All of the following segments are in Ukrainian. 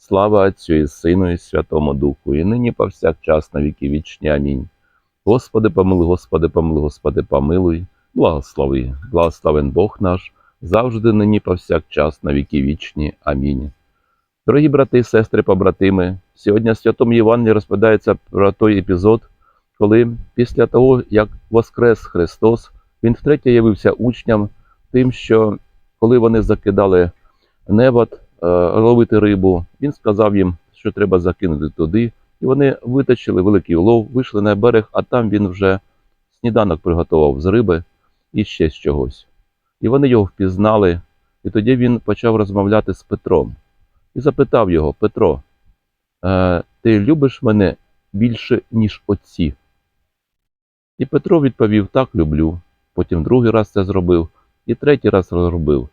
Слава Отцю і Сину, і Святому Духу, і нині повсякчас на віки вічні. Амінь. Господи, помилуй, Господи, помилуй, Господи, помилуй, благослови, благословен Бог наш, завжди нині повсякчас на віки вічні. Амінь. Дорогі брати сестри, побратими, сьогодні в Святому Євангелії розповідається про той епізод, коли після того, як воскрес Христос, Він втретє явився учням тим, що коли вони закидали невод, е, ловити рибу, він сказав їм, що треба закинути туди, і вони виточили великий улов, вийшли на берег, а там він вже сніданок приготував з риби і ще з чогось. І вони його впізнали, і тоді він почав розмовляти з Петром і запитав його: Петро, е, ти любиш мене більше, ніж отці? І Петро відповів: Так, люблю. Потім другий раз це зробив, і третій раз зробив.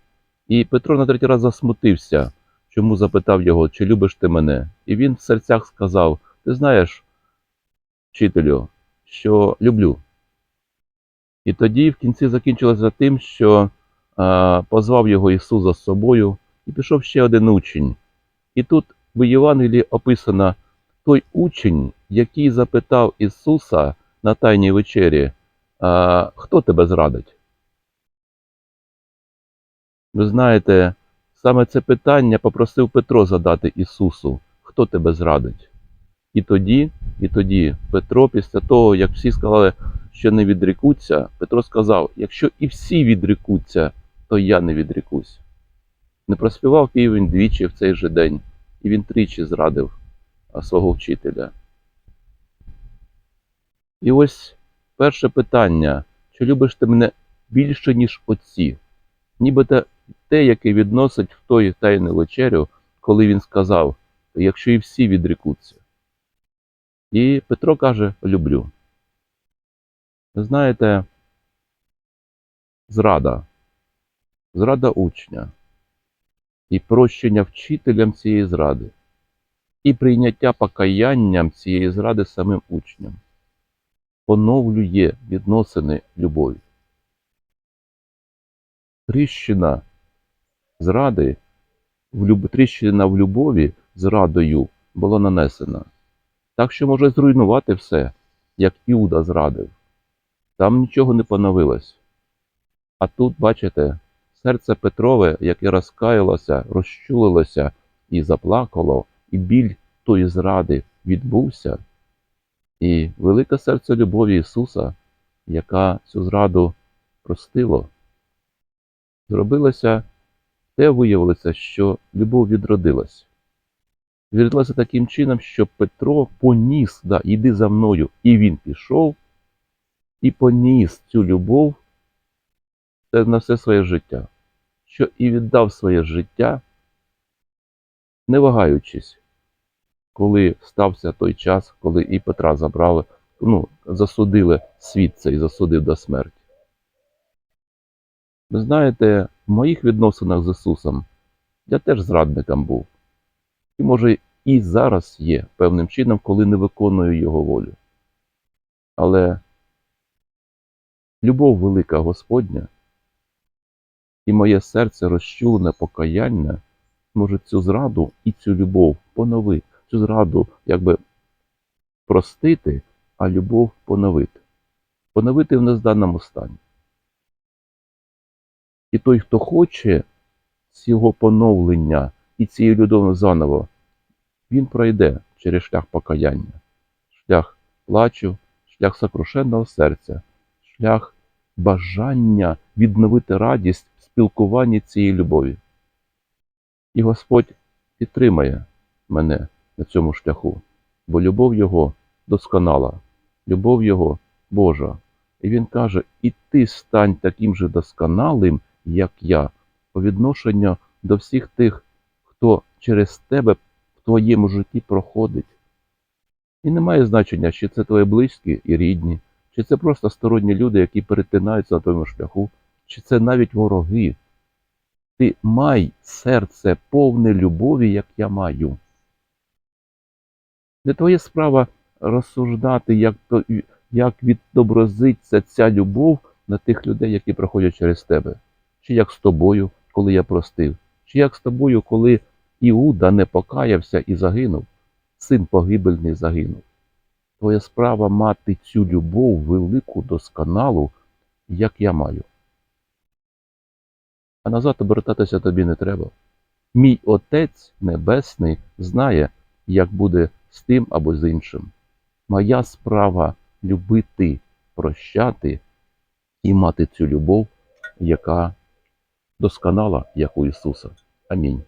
І Петро на третій раз засмутився, чому запитав його, чи любиш ти мене? І він в серцях сказав: Ти знаєш, вчителю, що люблю. І тоді в кінці закінчилося тим, що а, позвав його Ісус за собою, і пішов ще один учень. І тут в Євангелії описано той учень, який запитав Ісуса на Тайній вечері, а, хто тебе зрадить? Ви знаєте, саме це питання попросив Петро задати Ісусу, хто тебе зрадить? І тоді, і тоді Петро, після того, як всі сказали, що не відрікуться, Петро сказав: якщо і всі відрікуться, то я не відрікусь. Не проспівав півень двічі в цей же день, і він тричі зрадив свого вчителя. І ось перше питання: чи любиш ти мене більше, ніж отці? Нібито те, яке відносить в той тайну вечерю, коли він сказав, якщо і всі відрікуться. І Петро каже: люблю. Знаєте, зрада, зрада учня і прощення вчителям цієї зради, і прийняття покаянням цієї зради самим учням поновлює відносини любові. Тріщина зради, тріщина в любові зрадою була нанесена. Так що може зруйнувати все, як Іуда зрадив. Там нічого не поновилось. А тут, бачите, серце Петрове, яке розкаялося, розчулилося і заплакало, і біль тої зради відбувся. І велике серце любові Ісуса, яка цю зраду простило, зробилося, те виявилося, що любов відродилась. Відродилася таким чином, що Петро поніс, да, іди за мною, і він пішов, і поніс цю любов на все своє життя, що і віддав своє життя, не вагаючись, коли стався той час, коли і Петра забрали, ну, засудили світ цей, засудив до смерті. Ви знаєте, в моїх відносинах з Ісусом я теж зрадником був. І, може, і зараз є певним чином, коли не виконую Його волю. Але любов велика Господня і моє серце розчулене покаяння може цю зраду і цю любов поновити, цю зраду якби простити, а любов поновити. Поновити в незданому стані. І той, хто хоче цього поновлення і цієї людини заново, він пройде через шлях покаяння, шлях плачу, шлях сокрушенного серця, шлях бажання відновити радість в спілкуванні цієї любові. І Господь підтримає мене на цьому шляху, бо любов Його досконала, любов Його Божа. І Він каже: І ти стань таким же досконалим, як я, по відношенню до всіх тих, хто через тебе в твоєму житті проходить. І немає значення, чи це твої близькі і рідні, чи це просто сторонні люди, які перетинаються на твоєму шляху, чи це навіть вороги. Ти май серце повне любові, як я маю. Не твоя справа розсуждати, як, як відобразиться ця любов на тих людей, які проходять через тебе. Чи як з тобою, коли я простив, чи як з тобою, коли Іуда не покаявся і загинув, син погибельний загинув. Твоя справа мати цю любов велику досконалу, як я маю. А назад обертатися тобі не треба. Мій Отець Небесний знає, як буде з тим або з іншим. Моя справа любити, прощати і мати цю любов, яка досконала, як у Ісуса. Амінь.